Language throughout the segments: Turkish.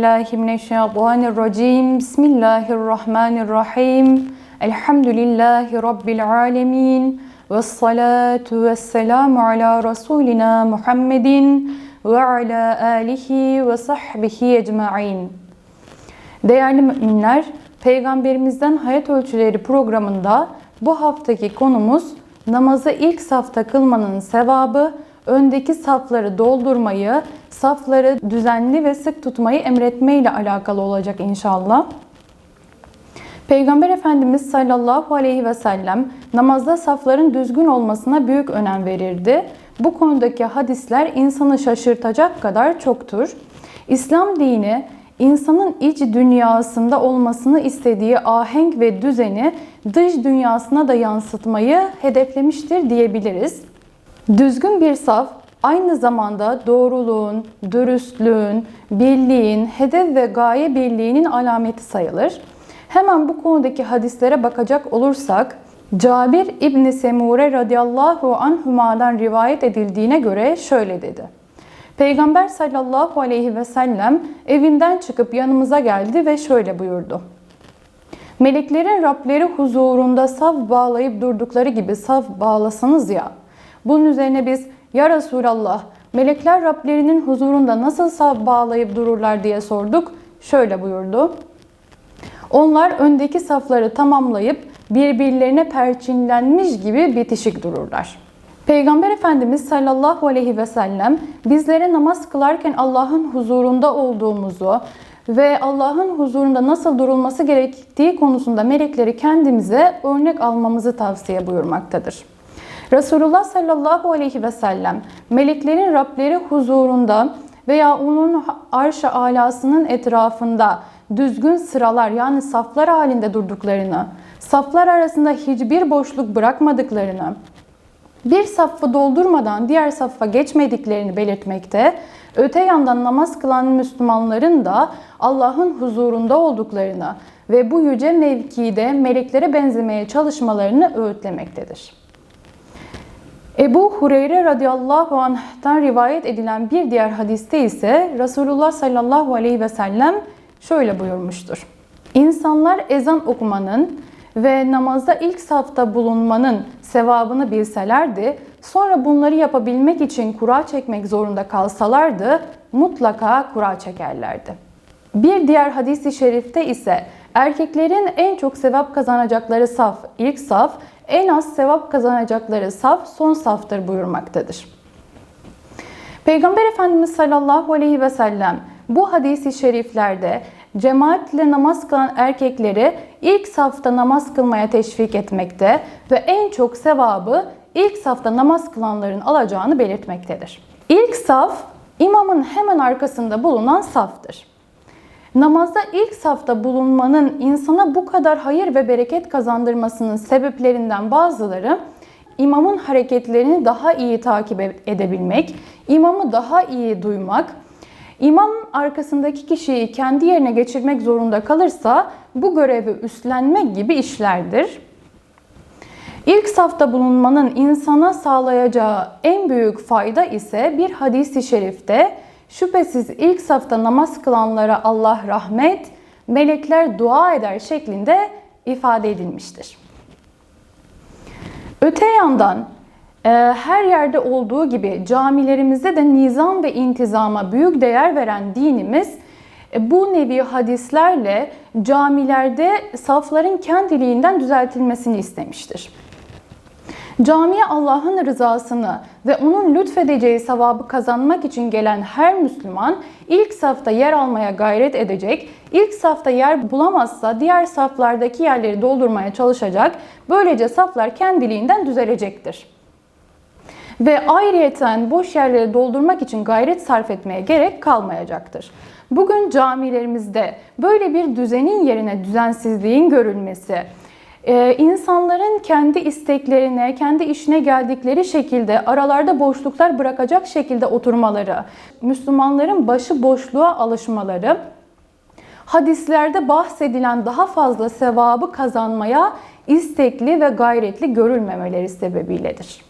billahi mineşşeytanirracim. Bismillahirrahmanirrahim. Elhamdülillahi Rabbil alemin. Ve salatu ve selamu ala Resulina Muhammedin ve ala alihi ve sahbihi ecma'in. Değerli müminler, Peygamberimizden Hayat Ölçüleri programında bu haftaki konumuz namazı ilk safta kılmanın sevabı, öndeki safları doldurmayı, safları düzenli ve sık tutmayı emretme ile alakalı olacak inşallah. Peygamber Efendimiz sallallahu aleyhi ve sellem namazda safların düzgün olmasına büyük önem verirdi. Bu konudaki hadisler insanı şaşırtacak kadar çoktur. İslam dini insanın iç dünyasında olmasını istediği ahenk ve düzeni dış dünyasına da yansıtmayı hedeflemiştir diyebiliriz. Düzgün bir saf aynı zamanda doğruluğun, dürüstlüğün, birliğin, hedef ve gaye birliğinin alameti sayılır. Hemen bu konudaki hadislere bakacak olursak, Cabir İbni Semure radıyallahu anhuma'dan rivayet edildiğine göre şöyle dedi. Peygamber sallallahu aleyhi ve sellem evinden çıkıp yanımıza geldi ve şöyle buyurdu. Meleklerin Rableri huzurunda saf bağlayıp durdukları gibi saf bağlasanız ya. Bunun üzerine biz ya Resulallah melekler Rablerinin huzurunda nasıl bağlayıp dururlar diye sorduk. Şöyle buyurdu. Onlar öndeki safları tamamlayıp birbirlerine perçinlenmiş gibi bitişik dururlar. Peygamber Efendimiz sallallahu aleyhi ve sellem bizlere namaz kılarken Allah'ın huzurunda olduğumuzu ve Allah'ın huzurunda nasıl durulması gerektiği konusunda melekleri kendimize örnek almamızı tavsiye buyurmaktadır. Resulullah sallallahu aleyhi ve sellem meleklerin Rableri huzurunda veya onun arş-ı alasının etrafında düzgün sıralar yani saflar halinde durduklarını, saflar arasında hiçbir boşluk bırakmadıklarını, bir safı doldurmadan diğer saffa geçmediklerini belirtmekte, öte yandan namaz kılan Müslümanların da Allah'ın huzurunda olduklarını ve bu yüce mevkide meleklere benzemeye çalışmalarını öğütlemektedir. Ebu Hureyre radıyallahu anh'tan rivayet edilen bir diğer hadiste ise Resulullah sallallahu aleyhi ve sellem şöyle buyurmuştur. İnsanlar ezan okumanın ve namazda ilk safta bulunmanın sevabını bilselerdi, sonra bunları yapabilmek için kura çekmek zorunda kalsalardı, mutlaka kura çekerlerdi. Bir diğer hadisi şerifte ise erkeklerin en çok sevap kazanacakları saf ilk saf, en az sevap kazanacakları saf son saftır buyurmaktadır. Peygamber Efendimiz sallallahu aleyhi ve sellem bu hadisi şeriflerde cemaatle namaz kılan erkekleri ilk safta namaz kılmaya teşvik etmekte ve en çok sevabı ilk safta namaz kılanların alacağını belirtmektedir. İlk saf imamın hemen arkasında bulunan saftır. Namazda ilk safta bulunmanın insana bu kadar hayır ve bereket kazandırmasının sebeplerinden bazıları imamın hareketlerini daha iyi takip edebilmek, imamı daha iyi duymak, İmam arkasındaki kişiyi kendi yerine geçirmek zorunda kalırsa bu görevi üstlenmek gibi işlerdir. İlk safta bulunmanın insana sağlayacağı en büyük fayda ise bir hadisi şerifte şüphesiz ilk safta namaz kılanlara Allah rahmet, melekler dua eder şeklinde ifade edilmiştir. Öte yandan ee, her yerde olduğu gibi camilerimizde de nizam ve intizama büyük değer veren dinimiz e, bu nevi hadislerle camilerde safların kendiliğinden düzeltilmesini istemiştir. Camiye Allah'ın rızasını ve onun lütfedeceği sevabı kazanmak için gelen her Müslüman ilk safta yer almaya gayret edecek, ilk safta yer bulamazsa diğer saflardaki yerleri doldurmaya çalışacak, böylece saflar kendiliğinden düzelecektir ve ayrıyeten boş yerleri doldurmak için gayret sarf etmeye gerek kalmayacaktır. Bugün camilerimizde böyle bir düzenin yerine düzensizliğin görülmesi, ee, insanların kendi isteklerine, kendi işine geldikleri şekilde aralarda boşluklar bırakacak şekilde oturmaları, Müslümanların başı boşluğa alışmaları, hadislerde bahsedilen daha fazla sevabı kazanmaya istekli ve gayretli görülmemeleri sebebiyledir.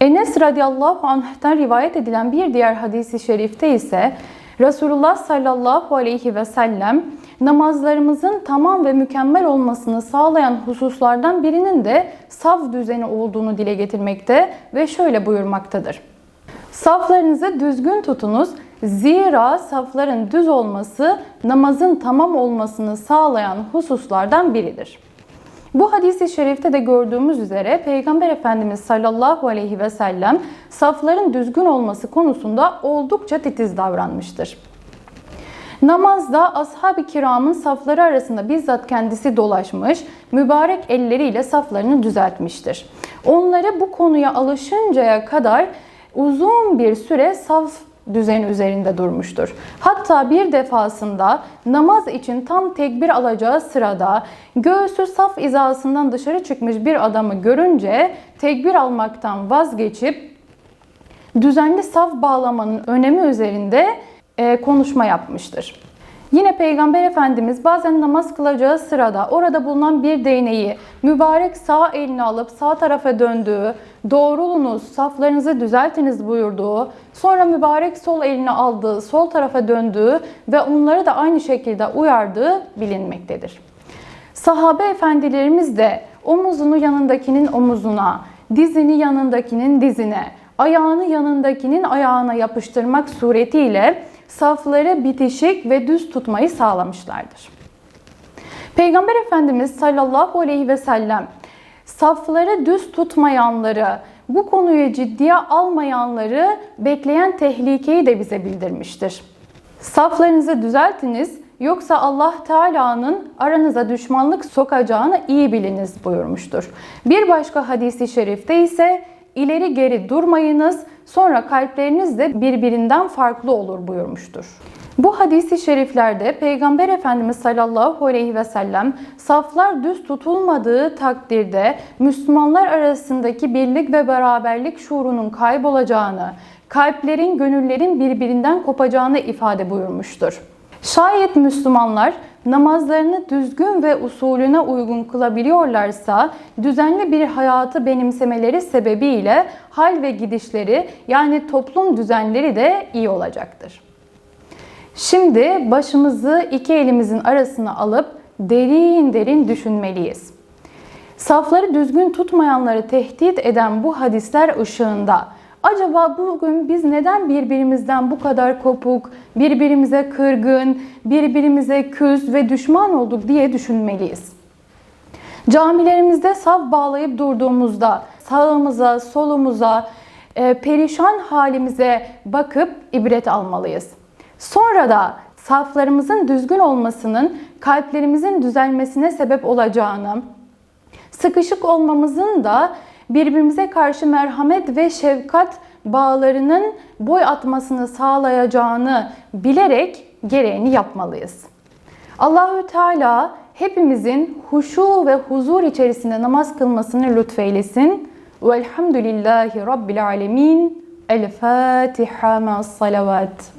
Enes radıyallahu anh'tan rivayet edilen bir diğer hadisi şerifte ise Resulullah sallallahu aleyhi ve sellem namazlarımızın tamam ve mükemmel olmasını sağlayan hususlardan birinin de saf düzeni olduğunu dile getirmekte ve şöyle buyurmaktadır. Saflarınızı düzgün tutunuz. Zira safların düz olması namazın tamam olmasını sağlayan hususlardan biridir. Bu hadisi şerifte de gördüğümüz üzere Peygamber Efendimiz sallallahu aleyhi ve sellem safların düzgün olması konusunda oldukça titiz davranmıştır. Namazda ashab-ı kiramın safları arasında bizzat kendisi dolaşmış, mübarek elleriyle saflarını düzeltmiştir. Onları bu konuya alışıncaya kadar uzun bir süre saf düzeni üzerinde durmuştur. Hatta bir defasında namaz için tam tekbir alacağı sırada göğsü saf izasından dışarı çıkmış bir adamı görünce tekbir almaktan vazgeçip düzenli saf bağlamanın önemi üzerinde konuşma yapmıştır. Yine Peygamber Efendimiz bazen namaz kılacağı sırada orada bulunan bir değneği mübarek sağ elini alıp sağ tarafa döndüğü, doğrulunuz, saflarınızı düzeltiniz buyurduğu, sonra mübarek sol elini aldığı, sol tarafa döndüğü ve onları da aynı şekilde uyardığı bilinmektedir. Sahabe efendilerimiz de omuzunu yanındakinin omuzuna, dizini yanındakinin dizine, ayağını yanındakinin ayağına yapıştırmak suretiyle safları bitişik ve düz tutmayı sağlamışlardır. Peygamber Efendimiz sallallahu aleyhi ve sellem safları düz tutmayanları, bu konuyu ciddiye almayanları bekleyen tehlikeyi de bize bildirmiştir. Saflarınızı düzeltiniz yoksa Allah Teala'nın aranıza düşmanlık sokacağını iyi biliniz buyurmuştur. Bir başka hadisi şerifte ise ileri geri durmayınız sonra kalpleriniz de birbirinden farklı olur buyurmuştur. Bu hadisi şeriflerde Peygamber Efendimiz sallallahu aleyhi ve sellem saflar düz tutulmadığı takdirde Müslümanlar arasındaki birlik ve beraberlik şuurunun kaybolacağını, kalplerin, gönüllerin birbirinden kopacağını ifade buyurmuştur. Şayet Müslümanlar namazlarını düzgün ve usulüne uygun kılabiliyorlarsa düzenli bir hayatı benimsemeleri sebebiyle hal ve gidişleri yani toplum düzenleri de iyi olacaktır. Şimdi başımızı iki elimizin arasına alıp derin derin düşünmeliyiz. Safları düzgün tutmayanları tehdit eden bu hadisler ışığında acaba bugün biz neden birbirimizden bu kadar kopuk, birbirimize kırgın, birbirimize küs ve düşman olduk diye düşünmeliyiz. Camilerimizde saf bağlayıp durduğumuzda sağımıza, solumuza, e, perişan halimize bakıp ibret almalıyız. Sonra da saflarımızın düzgün olmasının kalplerimizin düzelmesine sebep olacağını, sıkışık olmamızın da birbirimize karşı merhamet ve şefkat bağlarının boy atmasını sağlayacağını bilerek gereğini yapmalıyız. Allahü Teala hepimizin huşu ve huzur içerisinde namaz kılmasını lütfeylesin. Velhamdülillahi Rabbil alemin. El Fatiha ma salavat.